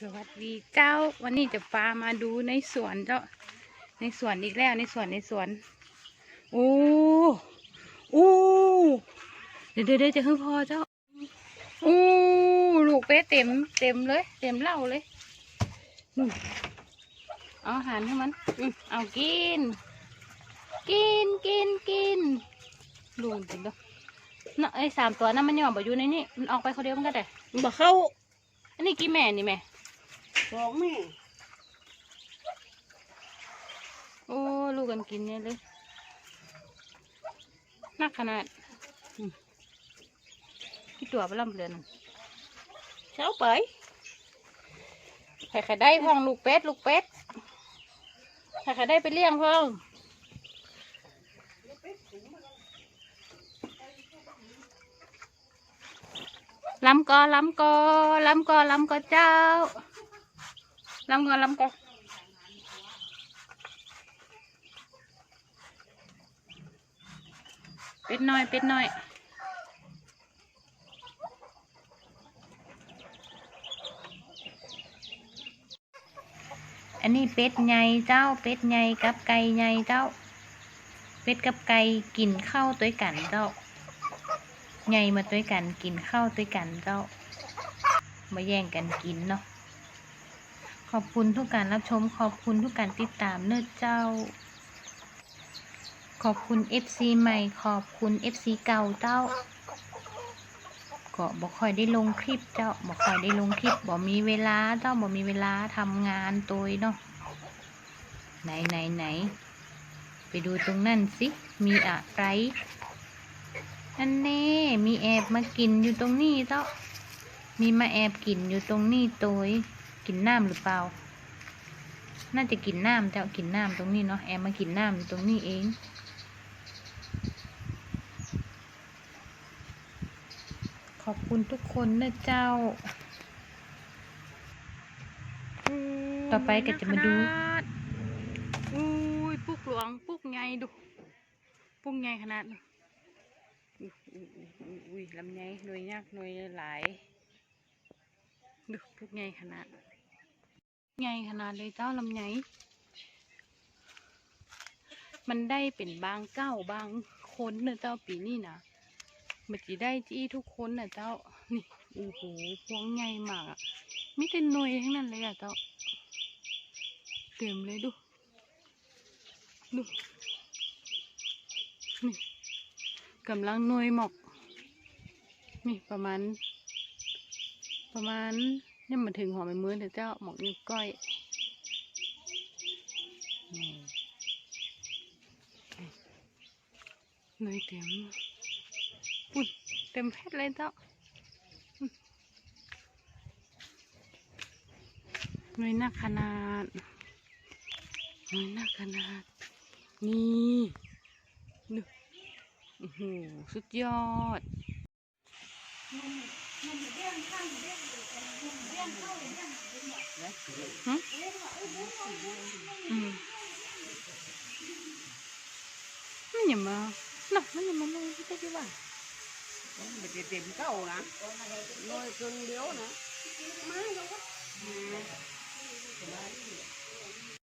สวัสดีเจ้า วันนี้จะพามาดูในสวนเจ้า ในสวนอีกแล้วในสวนในสวนโอ้โอ้เดี๋ยวเดี๋ยวเดี๋ยวจะขึ้นพอเจ้าโอ้ลูกเป๊ะเต็มเต็มเลย เต็มเหล่าเลยนู่นเอาอาหารให้มันอืมเอากิน กินกินกินลูกจริงเด้อน่ะไอ้สามตัวนั้นมันย่อบ่อยู่ในนี่มันออกไปคนเดียวมันก็ได้บ่เข้าอันนี้กี่แม่นี่แม่ สองแม่โอ้ลูกกันกินเนี่ยเลยนักขนาดอืมกี่ตัวไปล่ำเรือนเช้าไปใครใครได้พ่องลูกเป็ดลูกเป็ดใครใครได้ไปเลี้ยงพ่องลำกอลำกอลำกอลำกอเจ้า ลำกอลำกอเป็ดน้อยเป็ดน้อยอันนี้เป็ดใหญ่เจ้าเป็ดใหญ่กับไก่ใหญ่เจ้า เป็ดกับไก่กินข้าวด้วยกันเจ้าใหญ่มาด้วยกันกินข้าวด้วยกันเจ้ามาแย่งกันกินเนาะ ขอบคุณทุกการรับชม ขอบคุณทุกการติดตามเนื้อเจ้า ขอบคุณ FC ใหม่ ขอบคุณ FC เก่าเจ้า ก็บอกคอยได้ลงคลิปเจ้าบอกคอยได้ลงคลิปบอกมีเวลาเจ้าบอกมีเวลาทำงานตัวเนาะไหนไหนไหนไปดูตรงนั่นสิ มีอะไรอันแน่มีแอบมากินอยู่ตรงนี้เจ้ามีมาแอบกินอยู่ตรงนี้ตัว กินน้ำหรือเปล่า น่าจะกินน้ำเจ้ากินน้ำตรงนี้เนาะแอบมากินน้ำอยู่ตรงนี้เองขอบคุณทุกคนนะเจ้า ต่อไปก็จะมาดู อุ้ยปุกหลวงปุกใหญ่ดู ปุกใหญ่ขนาดนี้อุ้ยอุ้ยอุ้ยอุ้ยอุ้ยลำไยหน่วยยากหน่วยหลาย ดูปุกใหญ่ขนาด ใหญ่ขนาดเลยเจ้าลำไยมันได้เป็นบางเก้าบางคนเนะเจ้าปีนี้นะมันจะได้ที่ทุกคนนะเจ้า นี่โอ้โหพวงใหญ่มากอะมีแต่หน่วยทั้งนั้นเลยอะเจ้า เต็มเลยดู ดู นี่กำลังหน่วยหมอก นี่ประมาณ ประมาณ นี่มาถึงหอมไปมือเถอะเจ้าหมอกนิ้วก้อยหน่ยเต็มอุ้ยเต็มเพชรเลยเจ้าหน่วยหนักขนาดหน้อยหนักขนาด นี่นึกโอ้โหสุดยอด หึอืมมันอย่ามาน่ะมันอย่ามาเลยที่ที่ว่